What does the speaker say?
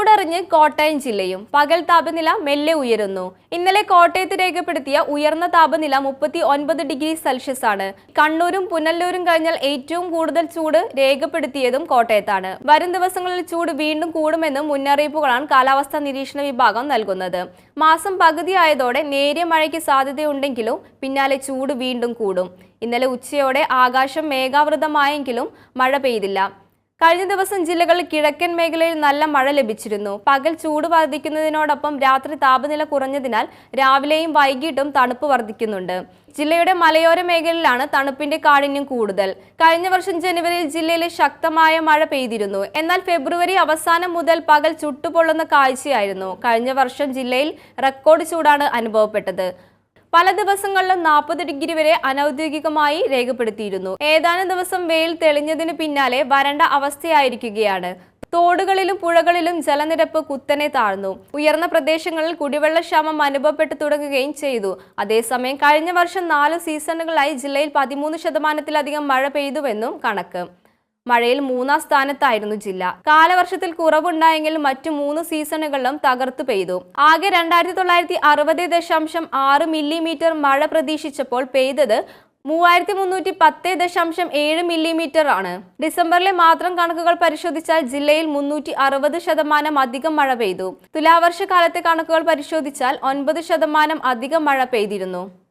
ചൂടറിഞ്ഞ് കോട്ടയം ജില്ലയും. പകൽ താപനില മെല്ലെ ഉയരുന്നു. ഇന്നലെ കോട്ടയത്ത് രേഖപ്പെടുത്തിയ ഉയർന്ന താപനില മുപ്പത്തി ഒൻപത് ഡിഗ്രി സെൽഷ്യസ് ആണ്. കണ്ണൂരും പുനല്ലൂരും കഴിഞ്ഞാൽ ഏറ്റവും കൂടുതൽ ചൂട് രേഖപ്പെടുത്തിയതും കോട്ടയത്താണ്. വരും ദിവസങ്ങളിൽ ചൂട് വീണ്ടും കൂടുമെന്നും മുന്നറിയിപ്പുകളാണ് കാലാവസ്ഥാ നിരീക്ഷണ വിഭാഗം നൽകുന്നത്. മാസം പകുതിയായതോടെ നേരിയ മഴയ്ക്ക് സാധ്യതയുണ്ടെങ്കിലും പിന്നാലെ ചൂട് വീണ്ടും കൂടും. ഇന്നലെ ഉച്ചയോടെ ആകാശം മേഘാവൃതമായെങ്കിലും മഴ പെയ്തില്ല. കഴിഞ്ഞ ദിവസം ജില്ലകളിൽ കിഴക്കൻ മേഖലയിൽ നല്ല മഴ ലഭിച്ചിരുന്നു. പകൽ ചൂട് വർദ്ധിക്കുന്നതിനോടൊപ്പം രാത്രി താപനില കുറഞ്ഞതിനാൽ രാവിലെയും വൈകിട്ടും തണുപ്പ് വർദ്ധിക്കുന്നുണ്ട്. ജില്ലയുടെ മലയോര മേഖലയിലാണ് തണുപ്പിന്റെ കാഠിന്യം കൂടുതൽ. കഴിഞ്ഞ വർഷം ജനുവരിയിൽ ജില്ലയിൽ ശക്തമായ മഴ പെയ്തിരുന്നു. എന്നാൽ ഫെബ്രുവരി അവസാനം മുതൽ പകൽ ചുട്ടുപൊള്ളുന്ന കാഴ്ചയായിരുന്നു. കഴിഞ്ഞ വർഷം ജില്ലയിൽ റെക്കോർഡ് ചൂടാണ് അനുഭവപ്പെട്ടത്. പല ദിവസങ്ങളിലും നാൽപ്പത് ഡിഗ്രി വരെ അനൌദ്യോഗികമായി രേഖപ്പെടുത്തിയിരുന്നു. ഏതാനും ദിവസം വെയിൽ തെളിഞ്ഞതിന് പിന്നാലെ വരണ്ട അവസ്ഥയായിരിക്കുകയാണ്. തോടുകളിലും പുഴകളിലും ജലനിരപ്പ് കുത്തനെ താഴ്ന്നു. ഉയർന്ന പ്രദേശങ്ങളിൽ കുടിവെള്ളക്ഷാമം അനുഭവപ്പെട്ടു തുടങ്ങുകയും ചെയ്തു. അതേസമയം കഴിഞ്ഞ വർഷം നാല് സീസണുകളായി ജില്ലയിൽ പതിമൂന്ന് ശതമാനത്തിലധികം മഴ പെയ്തുവെന്നും കണക്ക്. മഴയിൽ മൂന്നാം സ്ഥാനത്തായിരുന്നു ജില്ല. കാലവർഷത്തിൽ കുറവുണ്ടായെങ്കിൽ മറ്റു മൂന്ന് സീസണുകളിലും തകർത്തു പെയ്തു. ആകെ രണ്ടായിരത്തി തൊള്ളായിരത്തി അറുപത് ദശാംശം ആറ് മില്ലിമീറ്റർ മഴ പ്രതീക്ഷിച്ചപ്പോൾ പെയ്തത് മൂവായിരത്തി മുന്നൂറ്റി പത്ത് ദശാംശം ഏഴ് മില്ലിമീറ്റർ ആണ്. ഡിസംബറിലെ മാത്രം കണക്കുകൾ പരിശോധിച്ചാൽ ജില്ലയിൽ മുന്നൂറ്റി അറുപത് ശതമാനം അധികം മഴ പെയ്തു. തുലാവർഷ കാലത്തെ കണക്കുകൾ പരിശോധിച്ചാൽ ഒൻപത് ശതമാനം അധികം മഴ പെയ്തിരുന്നു.